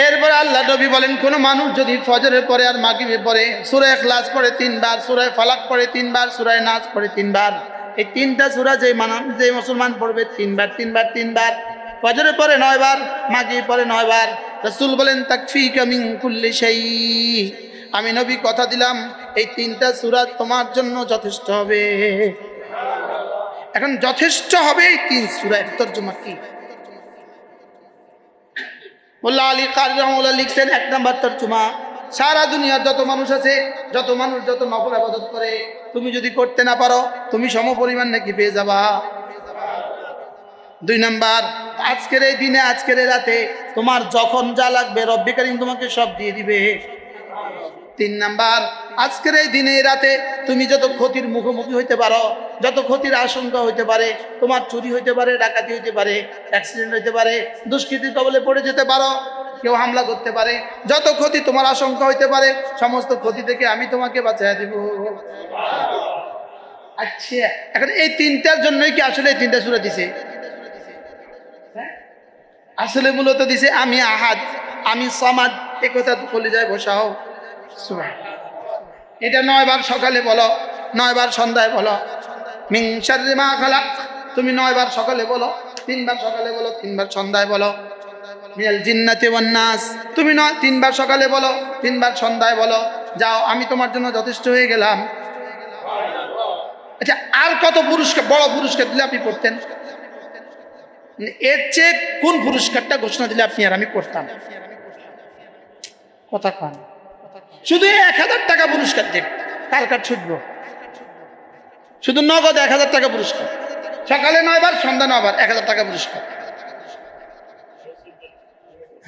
এরপরে আল্লাহ নবী বলেন, কোনো মানুষ যদি ফজরের পরে আর মাগিবে পরে সুরায় ক্লাস পড়ে তিনবার সুরায় ফালাক পড়ে তিনবার সুরায় নাচ পড়ে তিনবার, এই তিনটা সুরা যে মানা যে মুসলমান পড়বে তিনবার তিনবার তিনবার ফজরের পরে নয়বার মাগি পরে নয়বার, রসুল বলেন তাকফি কামিং কুল্লি সেই আমি নবী কথা দিলাম, এই তিনটা সুরা তোমার জন্য যথেষ্ট হবে। এখন যথেষ্ট হবে এই তিন সুরায় তর্জমা কি? মোল্লা আলী কারি রহমুল্লাহ লিখছেন এক নাম্বার তর্জমা। সারা দুনিয়ার যত মানুষ আছে, যত মানুষ যত নফল আবাদত করে, তুমি যদি করতে না পারো, তুমি সম পরিমাণ নাকি পেয়ে যাবা। দুই নাম্বার, আজকের এই দিনে, আজকের এই রাতে তোমার যখন যা লাগবে, রব্বি কারিম তোমাকে সব দিয়ে দিবে। তিন নাম্বার, আজকের এই দিনে রাতে তুমি যত ক্ষতির মুখোমুখি হইতে পারো যত ক্ষতির আশঙ্কা হইতে পারে, তোমার চুরি হইতে পারে, ডাকাতি হইতে পারে অ্যাক্সিডেন্ট হইতে পারে দুষ্কৃতির কবলে পড়ে যেতে পারো, কেউ হামলা করতে পারে, যত ক্ষতি তোমার আশঙ্কা হইতে পারে, সমস্ত ক্ষতি থেকে আমি তোমাকে বাঁচাই দিব আচ্ছা এখন এই তিনটার জন্যই কি আসলে এই তিনটা সুরে দিছে হ্যাঁ? আসলে মূলত দিছে, আমি আহাদ, আমি সমাজ এ কথা বলে যায় বসাও। এটা নয়বার সকালে বলো, নয়বার সন্ধ্যায় বলো তুমি নয়বার সকালে বলো, তিনবার সকালে বলো, তিনবার সন্ধ্যায় বলো। মিয়াল জিন্নাতি তুমি নয়, তিনবার সকালে বলো, তিনবার সন্ধ্যায় বলো। যাও, আমি তোমার জন্য যথেষ্ট হয়ে গেলাম। আচ্ছা আর কত পুরস্কার, বড় পুরস্কার দিলে আপনি পড়তেন? এর চেয়ে কোন পুরস্কারটা ঘোষণা দিলে আপনি আর আমি করতাম কথা কান। শুধু এক হাজার টাকা পুরস্কার দেব কার কার ছুটবো? শুধু নগদ এক হাজার টাকা পুরস্কার সকালে নয়বার, সন্ধ্যা নয়বার, এক হাজার টাকা পুরস্কার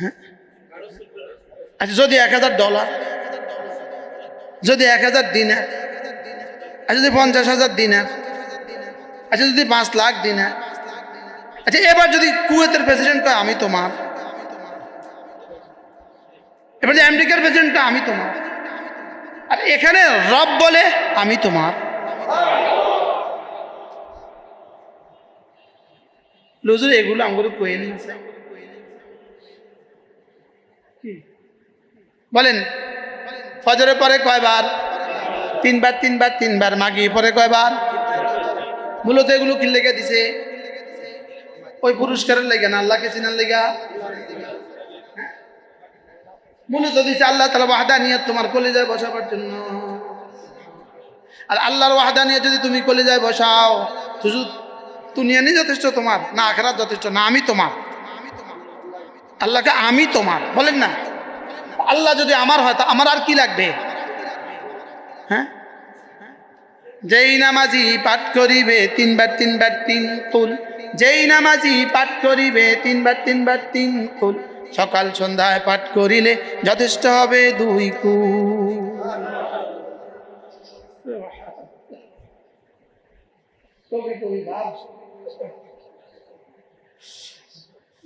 হ্যাঁ? আচ্ছা যদি এক হাজার ডলার, যদি এক হাজার দিনার আচ্ছা যদি পঞ্চাশ হাজার দিনার আচ্ছা যদি পাঁচ লাখ দিনার আচ্ছা এবার যদি কুয়েতের প্রেসিডেন্ট কয় আমি তোমার, এবার যে আমেরিকার প্রেসিডেন্ট আমি তোমার, আর এখানে রব বলে আমি তোমার লুজুর এগুলো আমাকে কয়ে নিন বলেন ফজরের পরে কয়বার? তিনবার তিনবার তিনবার মাগি পরে কয়বার? মূলত এগুলো কি লেগে দিছে? ওই পুরস্কারের লেগে না, আল্লাহকে চিনার লেগা? মূলত দিছে আল্লাহ তালা ওয়াহাদানিয়ত তোমার কলিজায় বসাবার জন্য। আর আল্লাহর ওয়াহাদানিয়ত যদি তুমি কলিজায় বসাও শুধু দুনিয়ানি যথেষ্ট তোমার, না আখেরাত যথেষ্ট, না আমি তোমার। আল্লাহকে আমি তোমার, বলেন না। আল্লাহ যদি আমার হয়, তা আমার আর কি লাগবে? হ্যাঁ? যেই নামাজি পাঠ করিবে, তিনবার তিনবার, তিন কুল যেই নামাজি পাঠ করিবে, তিনবার তিনবার, তিন তুল সকাল সন্ধ্যায় পাঠ করিলে যথেষ্ট হবে দুই কুল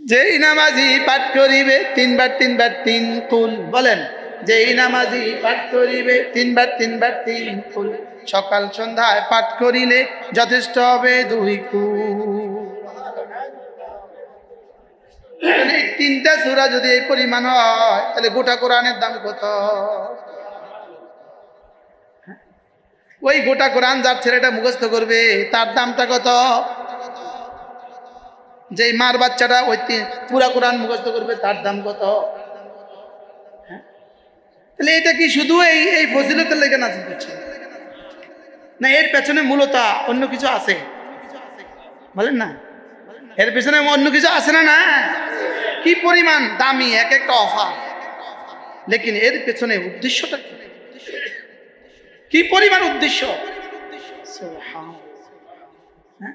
যেই নামাজি পাঠ করিবে, তিনবার তিনবার, তিন কুল বলেন, যেই নামাজি পাঠ করিবে, তিনবার তিনবার, তিন কুল সকাল, সন্ধ্যায় পাঠ করিলে যথেষ্ট হবে দুই কুল তিনটা সুরা যদি এই পরিমাণ হয়, তাহলে গোটা কোরআনের দাম কত? ওই গোটা কোরআন যার ছেলেটা মুখস্থ করবে, তার দামটা কত? যে মার বাচ্চাটা ওই পুরা কোরআন মুখস্থ করবে, তার দাম কত? হ্যাঁ? তাহলে এটা কি শুধু এই এই ফজিলতের লেগে নাজিল করছে? না, এর পেছনে মূলত অন্য কিছু আছে? বলেন না। এর পেছনে অন্য কিছু আছে না না? কি পরিমাণ দামি, এক একটা অফার? লেকিন এর পেছনে উদ্দেশ্যটা কি? কি পরিমাণ উদ্দেশ্য? হ্যাঁ?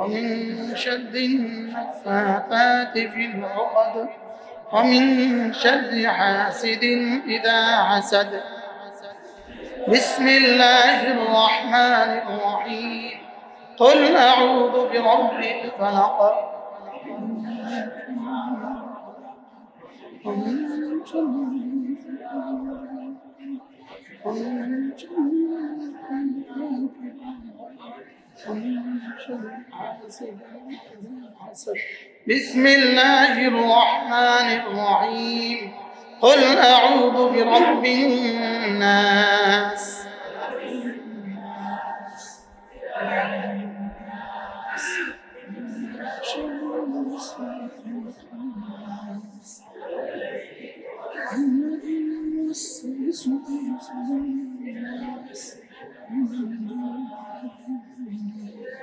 ومن شر النفاثات في العقد ومن شر حاسد إذا حسد. بسم الله الرحمن الرحيم. قل أعوذ برب الفلق. ومن شر ومن شر بسم الله الرحمن الرحيم. قل أعوذ برب الناس.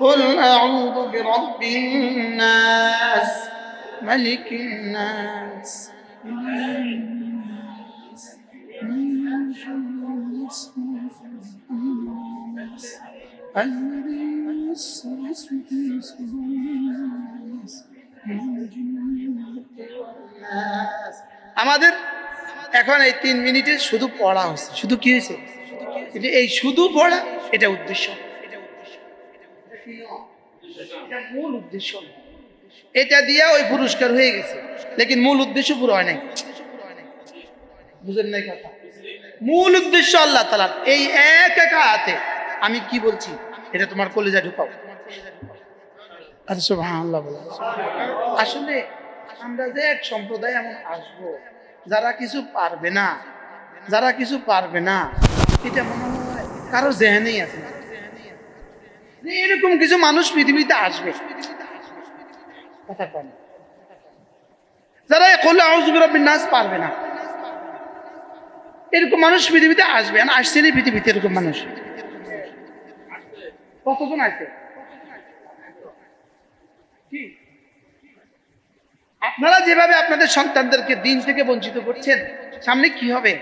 قل أعوذ برب الناس ملك الناس الذي يوسوس في صدور الناس আমাদের এখন এই তিন মিনিটে শুধু পড়া হয়েছে শুধু কি হয়েছে কিন্তু এই শুধু পড়া এটা উদ্দেশ্য এটা মূল উদ্দেশ্য। এটা দিয়ে ওই পুরস্কার হয়ে গেছে। লেকিন মূল উদ্দেশ্য পুরো হয় নাই। বুঝেন নাই কথা? মূল উদ্দেশ্য আল্লাহ তালার এই এক একা হাতে আমি কি বলছি? এটা তোমার কলেজা ঢুকাও। আচ্ছা আসলে আমরা যে এক সম্প্রদায় এমন আসব, যারা কিছু পারবে না, যারা কিছু পারবে না, এটা মনে হয় কারও জেহেনেই আছে না। যে এরকম কিছু মানুষ পৃথিবীতে আসবে। যারা করলে আউজুবির নাচ পারবে না। এরকম মানুষ পৃথিবীতে আসবে আর আসছেনই পৃথিবীতে এরকম মানুষ। কতজন আছে? আপনারা যেভাবে আপনাদের সন্তানদেরকে দিন থেকে বঞ্চিত করছেন সামনে কি হবে?